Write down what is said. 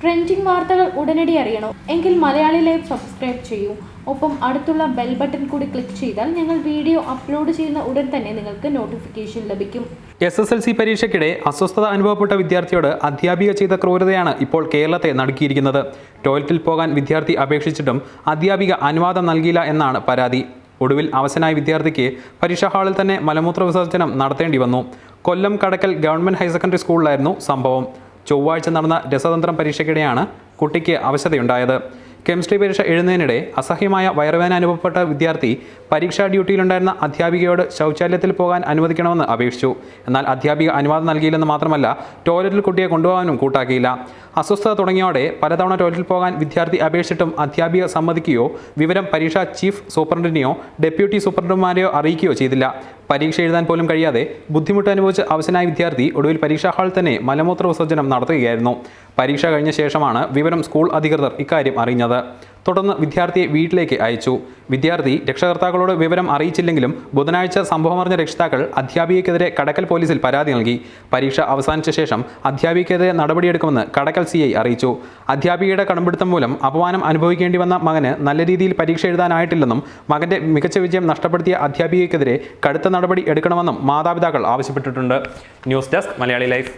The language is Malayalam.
ട്രെൻഡിംഗ് വാർത്തകൾ ഉടനടി അറിയണോ? എങ്കിൽ മലയാളി ലൈവ് സബ്സ്ക്രൈബ് ചെയ്യൂ. ഒപ്പം അടുത്തുള്ള ബെൽ ബട്ടൺ കൂടി ക്ലിക്ക് ചെയ്താൽ ഞങ്ങൾ വീഡിയോ അപ്ലോഡ് ചെയ്യുന്ന ഉടൻ തന്നെ നിങ്ങൾക്ക് നോട്ടിഫിക്കേഷൻ ലഭിക്കും. എസ് എസ് എൽ സി പരീക്ഷയ്ക്കിടെ അസ്വസ്ഥത അനുഭവപ്പെട്ട വിദ്യാർത്ഥിയോട് അധ്യാപിക ചെയ്ത ക്രൂരതയാണ് ഇപ്പോൾ കേരളത്തെ നടുക്കിയിരിക്കുന്നത്. ടോയ്ലറ്റിൽ പോകാൻ വിദ്യാർത്ഥി അപേക്ഷിച്ചിട്ടും അധ്യാപിക അനുവാദം നൽകിയില്ല എന്നാണ് പരാതി. ഒടുവിൽ അവശനായ വിദ്യാർത്ഥിക്ക് പരീക്ഷാ ഹാളിൽ തന്നെ മലമൂത്ര വിസർജനം നടത്തേണ്ടി വന്നു. Kollam Kadakkal government higher secondary സ്കൂളിലായിരുന്നു സംഭവം. ചൊവ്വാഴ്ച നടന്ന രസതന്ത്രം പരീക്ഷയ്ക്കിടെയാണ് കുട്ടിക്ക് അവശതയുണ്ടായത്. കെമിസ്ട്രി പരീക്ഷ എഴുതുന്നതിനിടെ അസഹ്യമായ വയറുവേദന അനുഭവപ്പെട്ട വിദ്യാർത്ഥി പരീക്ഷാ ഡ്യൂട്ടിയിലുണ്ടായിരുന്ന അധ്യാപികയോട് ശൗചാലയത്തിൽ പോകാൻ അനുവദിക്കണമെന്ന് അപേക്ഷിച്ചു. എന്നാൽ അധ്യാപിക അനുവാദം നൽകിയില്ലെന്ന് മാത്രമല്ല ടോയ്ലറ്റിൽ കുട്ടിയെ കൊണ്ടുപോകാനും കൂട്ടാക്കിയില്ല. അസ്വസ്ഥത തുടങ്ങിയോടെ പലതവണ ടോയ്ലറ്റിൽ പോകാൻ വിദ്യാർത്ഥി അപേക്ഷിച്ചിട്ടും അധ്യാപിക സമ്മതിക്കുകയോ വിവരം പരീക്ഷാ ചീഫ് സൂപ്രണ്ടിനെയോ ഡെപ്യൂട്ടി സൂപ്രണ്ടുമാരെയോ അറിയിക്കുകയോ ചെയ്തില്ല. പരീക്ഷ എഴുതാൻ പോലും കഴിയാതെ ബുദ്ധിമുട്ട് അനുഭവിച്ച അവശനായ വിദ്യാർത്ഥി ഒടുവിൽ പരീക്ഷാ ഹാളിൽ തന്നെ മലമൂത്ര വിസർജനം നടത്തുകയായിരുന്നു. പരീക്ഷ കഴിഞ്ഞ ശേഷമാണ് വിവരം സ്കൂൾ അധികൃതർ ഇക്കാര്യം അറിഞ്ഞത്. തുടർന്ന് വിദ്യാർത്ഥിയെ വീട്ടിലേക്ക് അയച്ചു. വിദ്യാർത്ഥി രക്ഷകർത്താക്കളോട് വിവരം അറിയിച്ചില്ലെങ്കിലും ബുധനാഴ്ച സംഭവമറിഞ്ഞ രക്ഷിതാക്കൾ അധ്യാപികയ്ക്കെതിരെ കടക്കൽ പോലീസിൽ പരാതി നൽകി. പരീക്ഷ അവസാനിച്ച ശേഷം അധ്യാപികയ്ക്കെതിരെ നടപടിയെടുക്കുമെന്ന് കടക്കൽ സി അറിയിച്ചു. അധ്യാപികയുടെ കടമ്പിടുത്തം മൂലം അപമാനം അനുഭവിക്കേണ്ടി വന്ന മകന് നല്ല രീതിയിൽ പരീക്ഷ എഴുതാനായിട്ടില്ലെന്നും മകന്റെ മികച്ച വിജയം നഷ്ടപ്പെടുത്തിയ അധ്യാപികയ്ക്കെതിരെ കടുത്ത നടപടി എടുക്കണമെന്നും മാതാപിതാക്കൾ ആവശ്യപ്പെട്ടിട്ടുണ്ട്. News desk Malayali life.